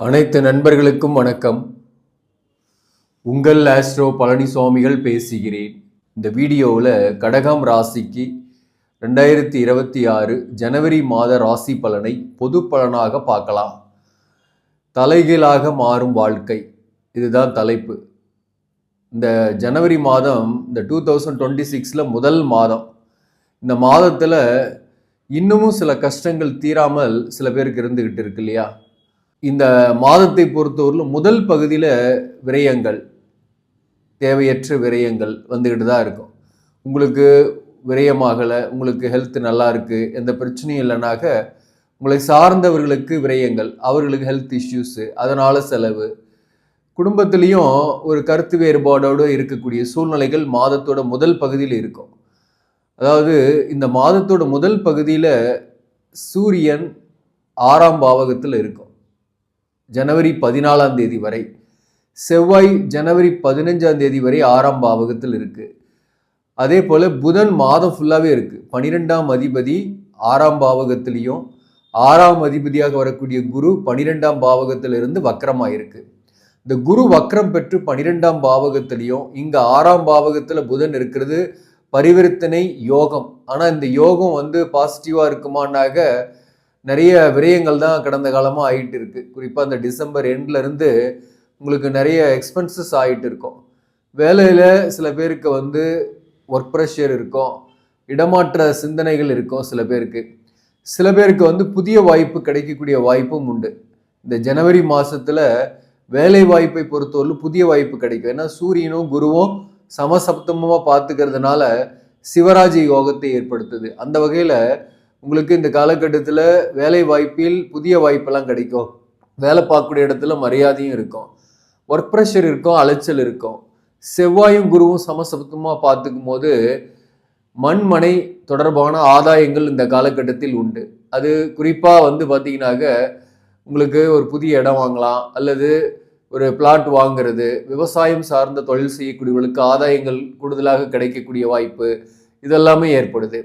அனைத்து நண்பர்களுக்கும் வணக்கம். உங்கள் ஆஸ்ட்ரோ பழனிசுவாமிகள் பேசுகிறேன். இந்த வீடியோவில் கடகம் ராசிக்கு ரெண்டாயிரத்தி இருபத்தி ஆறு ஜனவரி மாத ராசி பலனை பொது பலனாக பார்க்கலாம். தலைகீழாக மாறும் வாழ்க்கை. இதுதான் தலைப்பு. இந்த ஜனவரி மாதம் இந்த டூ தௌசண்ட் டுவெண்ட்டி சிக்ஸில் முதல் மாதம். இந்த மாதத்தில் இன்னமும் சில கஷ்டங்கள் தீராமல் சில பேருக்கு இருந்துக்கிட்டு இருக்கு இல்லையா? இந்த மாதத்தை பொறுத்தவரையிலும் முதல் பகுதியில் விரயங்கள் தேவையற்ற விரயங்கள் வந்துக்கிட்டு தான் இருக்கும். உங்களுக்கு விரயமாகலை உங்களுக்கு ஹெல்த் நல்லா இருக்குது எந்த பிரச்சனையும் இல்லைனாக்க உங்களை சார்ந்தவர்களுக்கு விரயங்கள் அவர்களுக்கு ஹெல்த் இஷ்யூஸு அதனால் செலவு. குடும்பத்திலையும் ஒரு கருத்து வேறுபாடோடு இருக்கக்கூடிய சூழ்நிலைகள் மாதத்தோட முதல் பகுதியில் இருக்கும். அதாவது இந்த மாதத்தோட முதல் பகுதியில் சூரியன் ஆறாம் பாவகத்தில் இருக்கும். ஜனவரி பதினாலாம் தேதி வரை செவ்வாய் ஜனவரி பதினஞ்சாம் தேதி வரை ஆறாம் பாவகத்தில் இருக்குது அதே போல் புதன் மாதம் ஃபுல்லாகவே இருக்குது பனிரெண்டாம் அதிபதி ஆறாம் பாவகத்திலையும் ஆறாம் அதிபதியாக வரக்கூடிய குரு பனிரெண்டாம் பாவகத்திலிருந்து வக்கரமாயிருக்கு இந்த குரு வக்ரம் பெற்று பனிரெண்டாம் பாவகத்திலையும் இங்கே ஆறாம் பாவகத்தில் புதன் இருக்கிறது பரிவர்த்தனை யோகம். ஆனால் இந்த யோகம் வந்து பாசிட்டிவாக இருக்குமானாக நிறைய விரயங்கள் தான் கடந்த காலமாக ஆகிட்டு இருக்கு. குறிப்பாக அந்த டிசம்பர் எண்ட்லேருந்து உங்களுக்கு நிறைய எக்ஸ்பென்சஸ் ஆகிட்டு இருக்கும். வேலையில் சில பேருக்கு வந்து ஒர்க் ப்ரெஷர் இருக்கும். இடமாற்ற சிந்தனைகள் இருக்கும் சில பேருக்கு. சில பேருக்கு வந்து புதிய வாய்ப்பு கிடைக்கக்கூடிய வாய்ப்பும் உண்டு. இந்த ஜனவரி மாதத்தில் வேலை வாய்ப்பை பொறுத்தவரை புதிய வாய்ப்பு கிடைக்கும். ஏன்னா சூரியனும் குருவும் சமசப்தமமாக பார்த்துக்கிறதுனால சிவராஜ யோகத்தை ஏற்படுத்துது. அந்த வகையில் உங்களுக்கு இந்த காலகட்டத்தில் வேலை வாய்ப்பில் புதிய வாய்ப்பெல்லாம் கிடைக்கும். வேலை பார்க்கக்கூடிய இடத்துல மரியாதையும் இருக்கும். ஒர்க் ப்ரெஷர் இருக்கும் அலைச்சல் இருக்கும். செவ்வாயும் குருவும் சமசப்தமாக பார்த்துக்கும் போது மண்மனை தொடர்பான ஆதாயங்கள் இந்த காலகட்டத்தில் உண்டு. அது குறிப்பாக வந்து பார்த்தீங்கன்னாக்க உங்களுக்கு ஒரு புதிய இடம் வாங்கலாம் அல்லது ஒரு பிளாட் வாங்குறது விவசாயம் சார்ந்த தொழில் செய்யக்கூடியவர்களுக்கு ஆதாயங்கள் கூடுதலாக கிடைக்கக்கூடிய வாய்ப்பு இதெல்லாமே ஏற்படுது.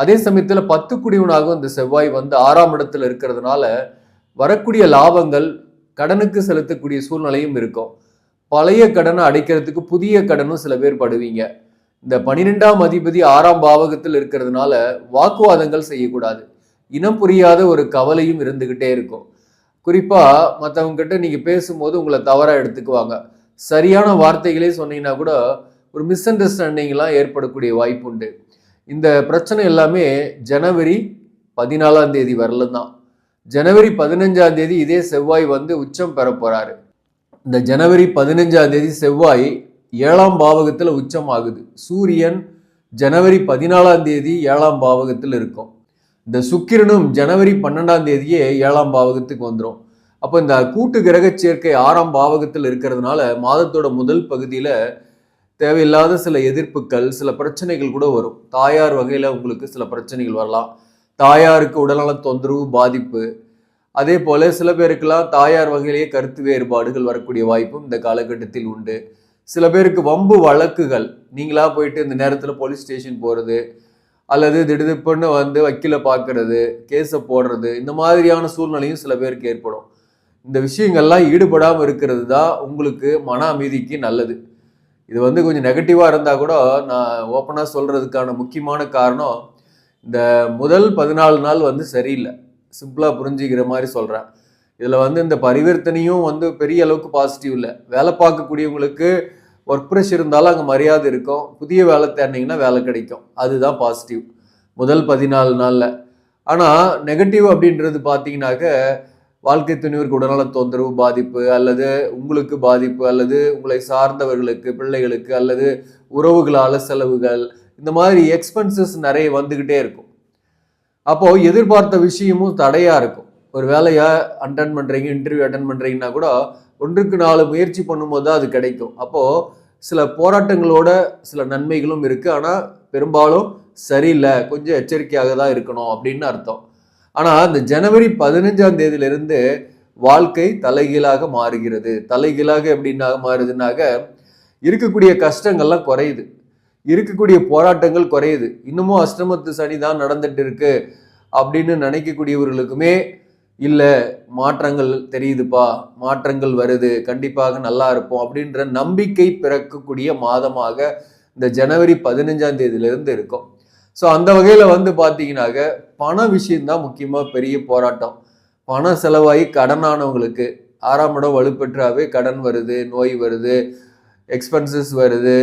அதே சமயத்தில் பத்து குடிவனாகவும் இந்த செவ்வாய் வந்து ஆறாம் இடத்துல இருக்கிறதுனால வரக்கூடிய லாபங்கள் கடனுக்கு செலுத்தக்கூடிய சூழ்நிலையும் இருக்கும். பழைய கடனை அடைக்கிறதுக்கு புதிய கடனும் சில பேர் படுவீங்க. இந்த பனிரெண்டாம் அதிபதி ஆறாம் பாவகத்தில் இருக்கிறதுனால வாக்குவாதங்கள் செய்யக்கூடாது. இனம் புரியாத ஒரு கவலையும் இருந்துகிட்டே இருக்கும். குறிப்பா மற்றவங்க கிட்ட நீங்க பேசும்போது உங்களை தவறா எடுத்துக்குவாங்க. சரியான வார்த்தைகளே சொன்னீங்கன்னா கூட ஒரு மிஸ் அண்டர்ஸ்டாண்டிங்லாம் ஏற்படக்கூடிய வாய்ப்பு உண்டு. இந்த பிரச்சனை எல்லாமே ஜனவரி பதினாலாம் தேதி வரல தான். ஜனவரி பதினஞ்சாம் தேதி இதே செவ்வாய் வந்து உச்சம் பெற போறாரு. இந்த ஜனவரி பதினஞ்சாம் தேதி செவ்வாய் ஏழாம் பாவகத்தில் உச்சம் ஆகுது. சூரியன் ஜனவரி பதினாலாம் தேதி ஏழாம் பாவகத்தில் இருக்கும். இந்த சுக்கிரனும் ஜனவரி பன்னெண்டாம் தேதியே ஏழாம் பாவகத்துக்கு வந்துடும் அப்போ இந்த கூட்டு கிரக சேர்க்கை ஆறாம் பாவகத்தில் இருக்கிறதுனால மாதத்தோட முதல் பகுதியில் தேவையில்லாத சில எதிர்ப்புகள் சில பிரச்சனைகள் கூட வரும். தாயார் வகையில் உங்களுக்கு சில பிரச்சனைகள் வரலாம். தாயாருக்கு உடல்நல தொந்தரவு பாதிப்பு. அதே போல சில பேருக்கெல்லாம் தாயார் வகையிலேயே கருத்து வேறுபாடுகள் வரக்கூடிய வாய்ப்பும் இந்த காலகட்டத்தில் உண்டு. சில பேருக்கு வம்பு வழக்குகள் நீங்களா போயிட்டு இந்த நேரத்தில் போலீஸ் ஸ்டேஷன் போகிறது அல்லது திடுதிப்புன்னு வந்து வக்கீலை பார்க்கறது கேஸை போடுறது இந்த மாதிரியான சூழ்நிலையும் சில பேருக்கு ஏற்படும். இந்த விஷயங்கள்லாம் ஈடுபடாமல் இருக்கிறது தான் உங்களுக்கு மன அமைதிக்கு நல்லது. இது வந்து கொஞ்சம் நெகட்டிவாக இருந்தால் கூட நான் ஓப்பனாக சொல்கிறதுக்கான முக்கியமான காரணம் இந்த முதல் பதினாலு நாள் வந்து சரியில்லை. சிம்பிளாக புரிஞ்சுக்கிற மாதிரி சொல்கிறேன் இதில் வந்து இந்த பரிவர்த்தனையும் வந்து பெரிய அளவுக்கு பாசிட்டிவ் இல்லை. வேலை பார்க்கக்கூடியவங்களுக்கு ஒர்க் ப்ரெஷர் இருந்தாலும் அங்கே மரியாதை இருக்கும். புதிய வேலை தேர்ந்தீங்கன்னா வேலை கிடைக்கும். அதுதான் பாசிட்டிவ் முதல் பதினாலு நாளில். ஆனால் நெகட்டிவ் அப்படின்றது பார்த்தீங்கன்னாக்க வாழ்க்கை துணிவருக்கு உடல்நல தொந்தரவு பாதிப்பு அல்லது உங்களுக்கு பாதிப்பு அல்லது உங்களை சார்ந்தவர்களுக்கு பிள்ளைகளுக்கு அல்லது உறவுகளால் செலவுகள் இந்த மாதிரி எக்ஸ்பென்சஸ் நிறைய வந்துக்கிட்டே இருக்கும். அப்போது எதிர்பார்த்த விஷயமும் தடையாக இருக்கும். ஒரு வேலையை அட்டன் பண்ணுறீங்க இன்டர்வியூ அட்டன் பண்ணுறீங்கன்னா கூட ஒன்றுக்கு நாலு முயற்சி பண்ணும்போது தான் அது கிடைக்கும். அப்போது சில போராட்டங்களோட சில நன்மைகளும் இருக்குது ஆனால் பெரும்பாலும் சரியில்லை. கொஞ்சம் எச்சரிக்கையாக தான் இருக்கணும் அப்படின்னு அர்த்தம். ஆனால் இந்த ஜனவரி பதினஞ்சாம் தேதியிலிருந்து வாழ்க்கை தலைகீழாக மாறுகிறது. தலைகீழாக எப்படின்னா மாறுதுனாக்க இருக்கக்கூடிய கஷ்டங்கள்லாம் குறையுது. இருக்கக்கூடிய போராட்டங்கள் குறையுது. இன்னமும் அஷ்டமத்து சனி தான் நடந்துட்டு இருக்கு அப்படின்னு நினைக்கக்கூடியவர்களுக்குமே இல்லை மாற்றங்கள் தெரியுதுப்பா மாற்றங்கள் வருது கண்டிப்பாக நல்லா இருப்போம் அப்படின்ற நம்பிக்கை பிறக்கக்கூடிய மாதமாக இந்த ஜனவரி பதினஞ்சாம் தேதியிலிருந்து இருக்கும். ஸோ அந்த வகையில் வந்து பார்த்தீங்கன்னாக்க பண விஷயந்தான் முக்கியமாக பெரிய போராட்டம். பணம் செலவாகி கடனானவங்களுக்கு ஆறாம் இடம் வலுப்பெற்றாவே கடன் வருது நோய் வருது எக்ஸ்பென்சஸ் வருது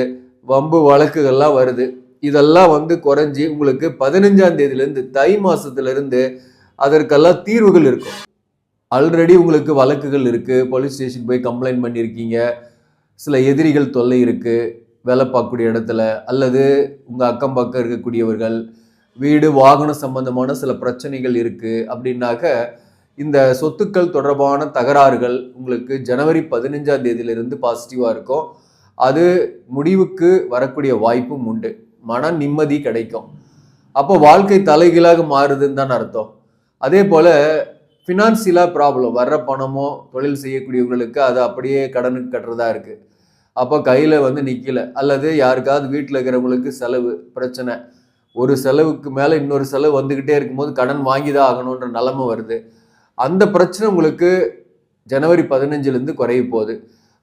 வம்பு வழக்குகள்லாம் வருது. இதெல்லாம் வந்து குறைஞ்சி உங்களுக்கு பதினஞ்சாம் தேதியிலேருந்து தை மாதத்துலேருந்து அதற்கெல்லாம் தீர்வுகள் இருக்கும். ஆல்ரெடி உங்களுக்கு வழக்குகள் இருக்குது போலீஸ் ஸ்டேஷன் போய் கம்ப்ளைண்ட் பண்ணியிருக்கீங்க சில எதிரிகள் தொல்லை இருக்குது வேலை பார்க்கக்கூடிய இடத்துல அல்லது உங்கள் அக்கம் பக்கம் இருக்கக்கூடியவர்கள் வீடு வாகனம் சம்பந்தமான சில பிரச்சனைகள் இருக்குது அப்படின்னாக்க இந்த சொத்துக்கள் தொடர்பான தகராறுகள் உங்களுக்கு ஜனவரி பதினஞ்சாம் தேதியிலிருந்து பாசிட்டிவாக இருக்கும். அது முடிவுக்கு வரக்கூடிய வாய்ப்பும் உண்டு. மன நிம்மதி கிடைக்கும். அப்போ வாழ்க்கை தலைகீழாக மாறுதுன்னு தான் அர்த்தம். அதே போல் ஃபினான்சியலாக ப்ராப்ளம் வர்ற பணமோ தொழில் செய்யக்கூடியவங்களுக்கு அது அப்படியே கடனுக்கு கட்டுறதா இருக்குது அப்போ கையில் வந்து நிற்கல அல்லது யாருக்காவது வீட்டில் இருக்கிறவங்களுக்கு செலவு பிரச்சனை. ஒரு செலவுக்கு மேலே இன்னொரு செலவு வந்துக்கிட்டே இருக்கும்போது கடன் வாங்கி தான் ஆகணுன்ற நிலமை வருது. அந்த பிரச்சனை உங்களுக்கு ஜனவரி பதினஞ்சுலேருந்து குறைய போகுது.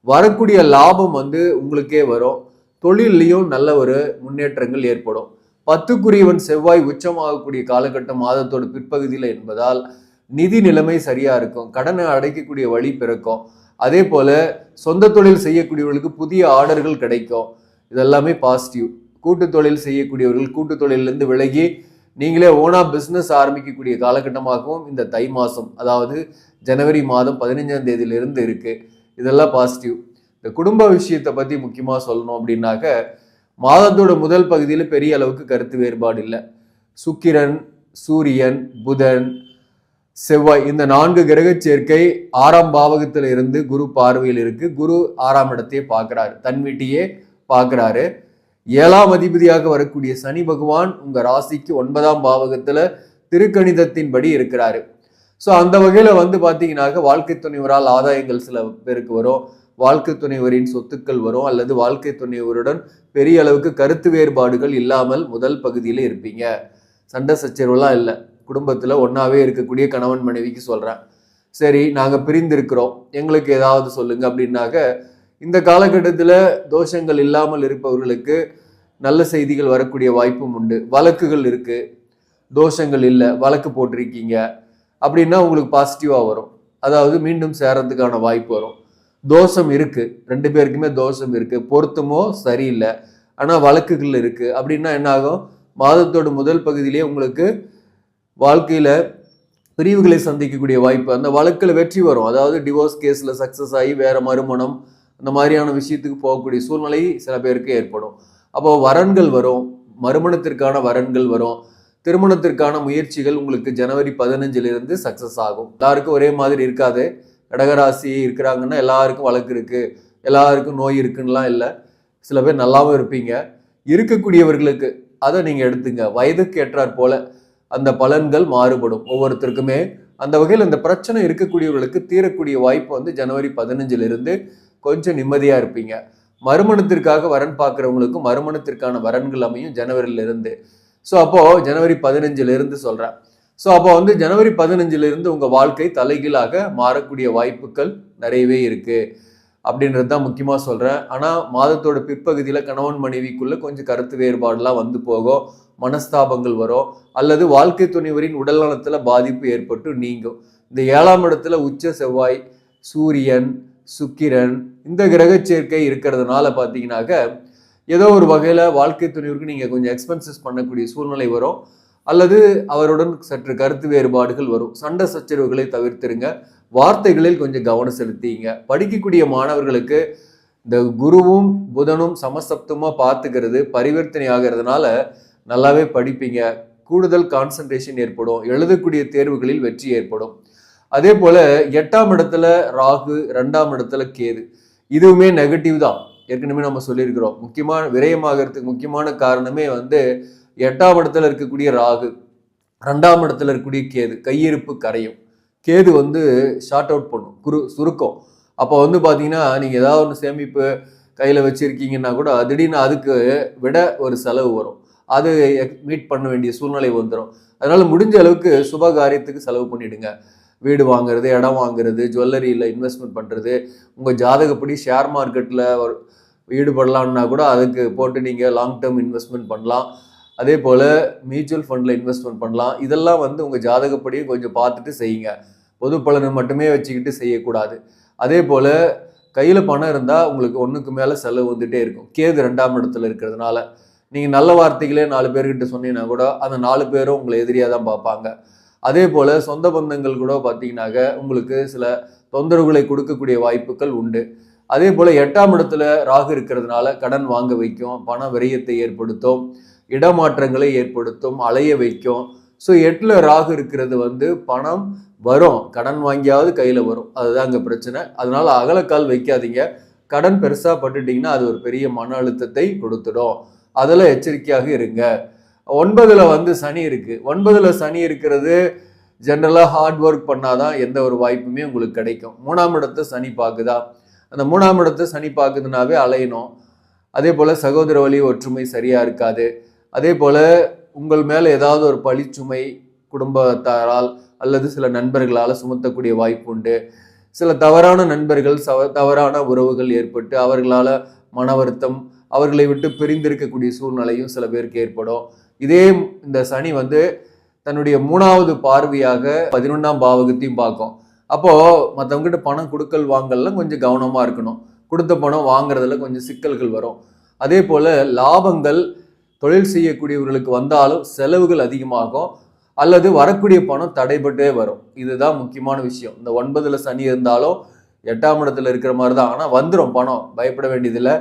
வரக்கூடிய லாபம் வந்து உங்களுக்கே வரும். தொழில்லையும் நல்ல ஒரு முன்னேற்றங்கள் ஏற்படும். பத்துக்குரியவன் செவ்வாய் உச்சமாகக்கூடிய காலகட்டம் மாதத்தோட பிற்பகுதியில் என்பதால் நிதி நிலைமை சரியாக இருக்கும். கடனை அடைக்கக்கூடிய வழி பிறக்கும். அதே போல் சொந்த தொழில் செய்யக்கூடியவர்களுக்கு புதிய ஆர்டர்கள் கிடைக்கும். இதெல்லாமே பாசிட்டிவ் கூட்டு தொழில் செய்யக்கூடியவர்கள் கூட்டு தொழிலிருந்து விலகி நீங்களே ஓனா பிஸ்னஸ் ஆரம்பிக்கக்கூடிய காலகட்டமாகவும் இந்த தை மாதம் அதாவது ஜனவரி மாதம் பதினஞ்சாம் தேதியிலிருந்து இருக்குது இதெல்லாம் பாசிட்டிவ் இந்த குடும்ப விஷயத்தை பற்றி முக்கியமாக சொல்லணும் அப்படின்னாக்க மாதத்தோட முதல் பகுதியில் பெரிய அளவுக்கு கருத்து வேறுபாடு இல்லை. சுக்கிரன் சூரியன் புதன் செவ்வாய் இந்த நான்கு கிரக சேர்க்கை ஆறாம் பாவகத்தில் இருந்து குரு பார்வையில் இருக்கு. குரு ஆறாம் இடத்தையே பார்க்குறாரு. தன் வீட்டையே பார்க்குறாரு. ஏழாம் அதிபதியாக வரக்கூடிய சனி பகவான் உங்க ராசிக்கு ஒன்பதாம் பாவகத்துல திருக்கணிதத்தின்படி இருக்கிறாரு. ஸோ அந்த வகையில வந்து பார்த்தீங்கன்னாக்க வாழ்க்கை துணைவரால் ஆதாயங்கள் சில பேருக்கு வரும். வாழ்க்கை துணைவரின் சொத்துக்கள் வரும். அல்லது வாழ்க்கை துணைவருடன் பெரிய அளவுக்கு கருத்து வேறுபாடுகள் இல்லாமல் முதல் பகுதியில் இருப்பீங்க. சண்டை சச்சரவுலாம் இல்லை. குடும்பத்தில் ஒன்றாவே இருக்கக்கூடிய கணவன் மனைவிக்கு சொல்கிறேன் சரி நாங்கள் பிரிந்திருக்கிறோம். எங்களுக்கு ஏதாவது சொல்லுங்க அப்படின்னாக்க இந்த காலகட்டத்தில் தோஷங்கள் இல்லாமல் இருப்பவர்களுக்கு நல்ல செய்திகள் வரக்கூடிய வாய்ப்பும் உண்டு. வழக்குகள் இருக்குது தோஷங்கள் இல்லை வழக்கு போட்டிருக்கீங்க. அப்படின்னா உங்களுக்கு பாசிட்டிவாக வரும். அதாவது மீண்டும் சேரத்துக்கான வாய்ப்பு வரும். தோஷம் இருக்குது ரெண்டு பேருக்குமே தோஷம் இருக்குது பொருத்தமோ சரியில்லை. ஆனால் வழக்குகள் இருக்குது அப்படின்னா என்ன ஆகும் மாதத்தோட முதல் பகுதியிலேயே உங்களுக்கு வாழ்க்கையில் பிரிவுகளை சந்திக்கக்கூடிய வாய்ப்பு அந்த வழக்கில் வெற்றி வரும். அதாவது டிவோர்ஸ் கேஸில் சக்ஸஸ் ஆகி வேறு மறுமணம் இந்த மாதிரியான விஷயத்துக்கு போகக்கூடிய சூழ்நிலை சில பேருக்கு ஏற்படும். அப்போ வரன்கள் வரும் மறுமணத்திற்கான வரன்கள் வரும். திருமணத்திற்கான முயற்சிகள் உங்களுக்கு ஜனவரி பதினஞ்சிலிருந்து சக்ஸஸ் ஆகும். எல்லாருக்கும் ஒரே மாதிரி இருக்காது. கடகராசி இருக்கிறாங்கன்னா எல்லாருக்கும் வழக்கு இருக்குது எல்லாருக்கும் நோய் இருக்குன்னெலாம் இல்லை. சில பேர் நல்லாவும் இருப்பீங்க. இருக்கக்கூடியவர்களுக்கு அதை நீங்கள் எடுத்துங்க. வயதுக்கு ஏற்றாற் போல் அந்த பலன்கள் மாறுபடும். ஒவ்வொருத்தருக்குமே அந்த வகையில் அந்த பிரச்சனை இருக்கக்கூடியவர்களுக்கு தீரக்கூடிய வாய்ப்பு வந்து ஜனவரி பதினஞ்சிலிருந்து கொஞ்சம் நிம்மதியாக இருப்பீங்க. மறுமணத்திற்காக வரன் பார்க்குறவங்களுக்கும் மறுமணத்திற்கான வரன்கள் அமையும் ஜனவரியிலிருந்து. ஸோ அப்போது ஜனவரி பதினஞ்சிலிருந்து சொல்கிறேன் ஸோ அப்போ வந்து ஜனவரி பதினஞ்சிலிருந்து உங்கள் வாழ்க்கை தலைகீழாக மாறக்கூடிய வாய்ப்புகள் நிறையவே இருக்குது அப்படின்றது தான் முக்கியமாக சொல்கிறேன் ஆனால் மாதத்தோட பிற்பகுதியில் கணவன் மனைவிக்குள்ளே கொஞ்சம் கருத்து வேறுபாடுலாம் வந்து போகும். மனஸ்தாபங்கள் வரும் அல்லது வாழ்க்கை துணைவரின் உடல்நலத்தில் பாதிப்பு ஏற்பட்டு நீங்கும் இந்த ஏழாம் இடத்துல உச்ச செவ்வாய் சூரியன் சுக்கிரன் இந்த கிரக சேர்க்கை இருக்கிறதுனால பார்த்தீங்கன்னாக்க ஏதோ ஒரு வகையில் வாழ்க்கை துணைவருக்கு நீங்கள் கொஞ்சம் எக்ஸ்பென்சஸ் பண்ணக்கூடிய சூழ்நிலை வரும். அல்லது அவருடன் சற்று கருத்து வேறுபாடுகள் வரும். சண்டை சச்சரவுகளை தவிர்த்துருங்க. வார்த்தைகளில் கொஞ்சம் கவனம் செலுத்திங்க. படிக்கக்கூடிய மாணவர்களுக்கு இந்த குருவும் புதனும் சமசப்தமாக பார்த்துக்கிறது பரிவர்த்தனை ஆகிறதுனால நல்லாவே படிப்பீங்க. கூடுதல் கான்சன்ட்ரேஷன் ஏற்படும். எழுதக்கூடிய தேர்வுகளில் வெற்றி ஏற்படும். அதே போல எட்டாம் இடத்துல ராகு ரெண்டாம் இடத்துல கேது. இதுவுமே நெகட்டிவ் தான். ஏற்கனவே நம்ம சொல்லியிருக்கிறோம். முக்கியமான விரயமாகறதுக்கு முக்கியமான காரணமே வந்து எட்டாம் இடத்துல இருக்கக்கூடிய ராகு ரெண்டாம் இடத்துல இருக்கக்கூடிய கேது. கையிருப்பு கரையும். கேது வந்து ஷார்ட் அவுட் பண்ணும். குரு சுருக்கம். அப்போ வந்து பார்த்தீங்கன்னா நீங்கள் ஏதாவது ஒன்று சேமிப்பு கையில் வச்சுருக்கீங்கன்னா கூட திடீர்னு அதுக்கு விட ஒரு செலவு வரும். அது மீட் பண்ண வேண்டிய சூழ்நிலை வந்துடும் அதனால் முடிஞ்ச அளவுக்கு சுப காரியத்துக்கு செலவு பண்ணிவிடுங்க வீடு வாங்குறது இடம் வாங்குறது ஜுவல்லரியில் இன்வெஸ்ட்மெண்ட் பண்ணுறது உங்கள் ஜாதகப்படி ஷேர் மார்க்கெட்டில் ஈடுபடலாம்னா கூட அதுக்கு போட்டு நீங்கள் லாங் டேர்ம் இன்வெஸ்ட்மெண்ட் பண்ணலாம். அதே போல் மியூச்சுவல் ஃபண்டில் இன்வெஸ்ட்மெண்ட் பண்ணலாம். இதெல்லாம் வந்து உங்கள் ஜாதகப்படியே கொஞ்சம் பார்த்துட்டு செய்யுங்க. பொது பலனை மட்டுமே வச்சுக்கிட்டு செய்யக்கூடாது. அதே போல் கையில் பணம் இருந்தால் உங்களுக்கு ஒன்றுக்கு மேலே செலவு வந்துகிட்டே இருக்கும். கேது ரெண்டாம் இடத்துல இருக்கிறதுனால. நீங்கள் நல்ல வார்த்தைகளே நாலு பேர்கிட்ட சொன்னீங்கன்னா கூட அந்த நாலு பேரும் உங்களை எதிரியாக தான் பார்ப்பாங்க. அதே போல் சொந்த பந்தங்கள் கூட பார்த்தீங்கன்னாக்க உங்களுக்கு சில தொந்தரவுகளை கொடுக்கக்கூடிய வாய்ப்புகள் உண்டு. அதே போல் எட்டாம் இடத்துல ராகு இருக்கிறதுனால கடன் வாங்க வைக்கும் பண விரயத்தை ஏற்படுத்தும் இடமாற்றங்களை ஏற்படுத்தும் அலைய வைக்கும். ஸோ எட்டில் ராகு இருக்கிறது வந்து பணம் வரும். கடன் வாங்கியாவது கையில் வரும். அதுதான் அங்கே பிரச்சனை. அதனால் அகலக்கால் வைக்காதீங்க. கடன் பெருசாக பட்டுட்டிங்கன்னா அது ஒரு பெரிய மன அழுத்தத்தை கொடுத்துடும். அதில் எச்சரிக்கையாக இருங்க. ஒன்பதில் வந்து சனி இருக்குது ஒன்பதில் சனி இருக்கிறது ஜென்ரலாக ஹார்ட் ஒர்க் பண்ணாதான் எந்த ஒரு வாய்ப்புமே உங்களுக்கு கிடைக்கும். மூணாம் இடத்தை சனி பார்க்குதா? அந்த மூணாம் இடத்தை சனி பார்க்குதுனாவே அலையணும். அதே போல் சகோதர வழி ஒற்றுமை சரியாக இருக்காது. அதே போல் உங்கள் மேலே ஏதாவது ஒரு பழிச்சுமை குடும்பத்தாரால் அல்லது சில நண்பர்களால் சுமத்தக்கூடிய வாய்ப்பு உண்டு. சில தவறான நண்பர்கள் சவ தவறான உறவுகள் ஏற்பட்டு அவர்களால் மன வருத்தம் அவர்களை விட்டு பிரிந்திருக்கக்கூடிய சூழ்நிலையும் சில பேருக்கு ஏற்படும். இதே இந்த சனி வந்து தன்னுடைய மூணாவது பார்வையாக பதினொன்றாம் பாவகத்தையும் பார்க்கும். அப்போது மற்றவங்ககிட்ட பணம் கொடுக்கல் வாங்கல்லாம் கொஞ்சம் கவனமாக இருக்கணும். கொடுத்த பணம் வாங்குறதுல கொஞ்சம் சிக்கல்கள் வரும். அதே போல் லாபங்கள் தொழில் செய்யக்கூடியவர்களுக்கு வந்தாலும் செலவுகள் அதிகமாகும். அல்லது வரக்கூடிய பணம் தடைபட்டே வரும். இதுதான் முக்கியமான விஷயம். இந்த ஒன்பதில் சனி இருந்தாலும் எட்டாம் இடத்துல இருக்கிற மாதிரி தான் ஆனால் வந்துடும் பணம். பயப்பட வேண்டியதில்லை.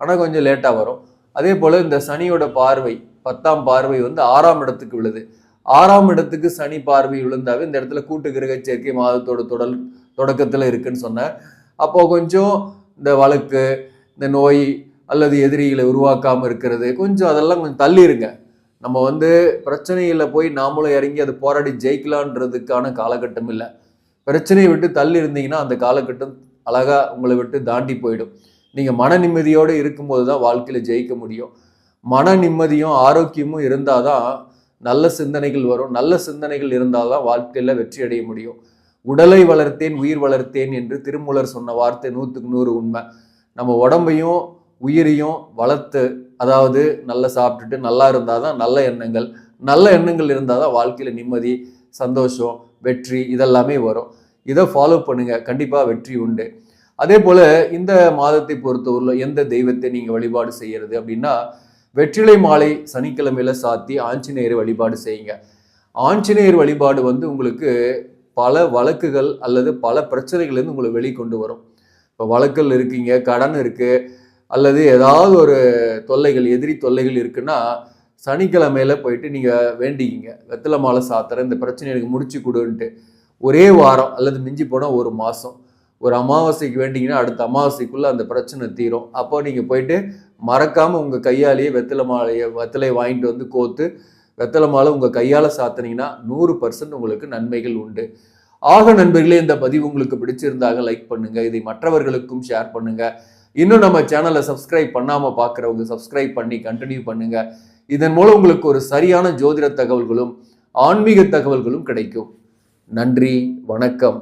ஆனால் கொஞ்சம் லேட்டாக வரும். அதே போல் இந்த சனியோட பார்வை பத்தாம் பார்வை வந்து ஆறாம் இடத்துக்கு விழுது. ஆறாம் இடத்துக்கு சனி பார்வை விழுந்தாவே இந்த இடத்துல கூட்டு கிரக சேர்க்கை மாதத்தோட தொடர் தொடக்கத்தில் இருக்குன்னு சொன்னேன் அப்போ கொஞ்சம் இந்த வழக்கு இந்த நோய் அல்லது எதிரிகளை உருவாக்காமல் இருக்கிறது கொஞ்சம் அதெல்லாம் கொஞ்சம் தள்ளி இருங்க நம்ம வந்து பிரச்சனையில் போய் நாமளும் இறங்கி அதை போராடி ஜெயிக்கலான்றதுக்கான காலகட்டம் இல்லை பிரச்சனையை விட்டு தள்ளி இருந்தீங்கன்னா அந்த காலகட்டம் அழகா உங்களை விட்டு தாண்டி போயிடும். நீங்கள் மன நிம்மதியோடு இருக்கும்போது தான் வாழ்க்கையில் ஜெயிக்க முடியும். மன நிம்மதியும் ஆரோக்கியமும் இருந்தால் தான் நல்ல சிந்தனைகள் வரும். நல்ல சிந்தனைகள் இருந்தால் தான் வாழ்க்கையில் வெற்றி அடைய முடியும். உடலை வளர்த்தேன் உயிர் வளர்த்தேன் என்று திருமூலர் சொன்ன வார்த்தை நூற்றுக்கு நூறு உண்மை. நம்ம உடம்பையும் உயிரையும் வளர்த்து அதாவது நல்லா சாப்பிட்டுட்டு நல்லா இருந்தால் தான் நல்ல எண்ணங்கள். நல்ல எண்ணங்கள் இருந்தால் தான் வாழ்க்கையில் நிம்மதி சந்தோஷம் வெற்றி இதெல்லாமே வரும். இதை ஃபாலோ பண்ணுங்கள் கண்டிப்பாக வெற்றி உண்டு. அதே போல் இந்த மாதத்தை பொறுத்தவரையில் எந்த தெய்வத்தை நீங்கள் வழிபாடு செய்யறது அப்படின்னா வெற்றிலை மாலை சனிக்கிழமையில சாத்தி ஆஞ்சநேயர் வழிபாடு செய்யுங்க. ஆஞ்சநேயர் வழிபாடு வந்து உங்களுக்கு பல வழக்குகள் அல்லது பல பிரச்சனைகள்லேருந்து உங்களை வெளிக்கொண்டு வரும். இப்போ வழக்கல் இருக்கீங்க கடன் இருக்குது அல்லது ஏதாவது ஒரு தொல்லைகள் எதிரி தொல்லைகள் இருக்குன்னா சனிக்கிழமையில போயிட்டு நீங்கள் வேண்டிக்கிங்க. வெத்தலை மாலை சாத்துற இந்த பிரச்சனை எனக்கு முடிச்சு கொடுன்ட்டு. ஒரே வாரம் அல்லது மிஞ்சி போனால் ஒரு மாதம் ஒரு அமாவாசைக்கு வேண்டிங்கன்னா அடுத்த அமாவாசைக்குள்ளே அந்த பிரச்சனை தீரும். அப்போ நீங்கள் போயிட்டு மறக்காமல் உங்கள் கையாலேயே வெத்தலை மாலையை வெத்தலையை வாங்கிட்டு வந்து கோத்து வெத்தலை மாலை உங்கள் கையால் சாத்தினீங்கன்னா நூறு பர்சன்ட் உங்களுக்கு நன்மைகள் உண்டு. ஆக நண்பர்களே இந்த பதிவு உங்களுக்கு பிடிச்சிருந்தாக லைக் பண்ணுங்கள் இதை மற்றவர்களுக்கும் ஷேர் பண்ணுங்கள் இன்னும் நம்ம சேனலை சப்ஸ்கிரைப் பண்ணாமல் பார்க்குறவங்க சப்ஸ்கிரைப் பண்ணி கண்டினியூ பண்ணுங்கள் இதன் மூலம் உங்களுக்கு ஒரு சரியான ஜோதிட தகவல்களும் ஆன்மீக தகவல்களும் கிடைக்கும். நன்றி வணக்கம்.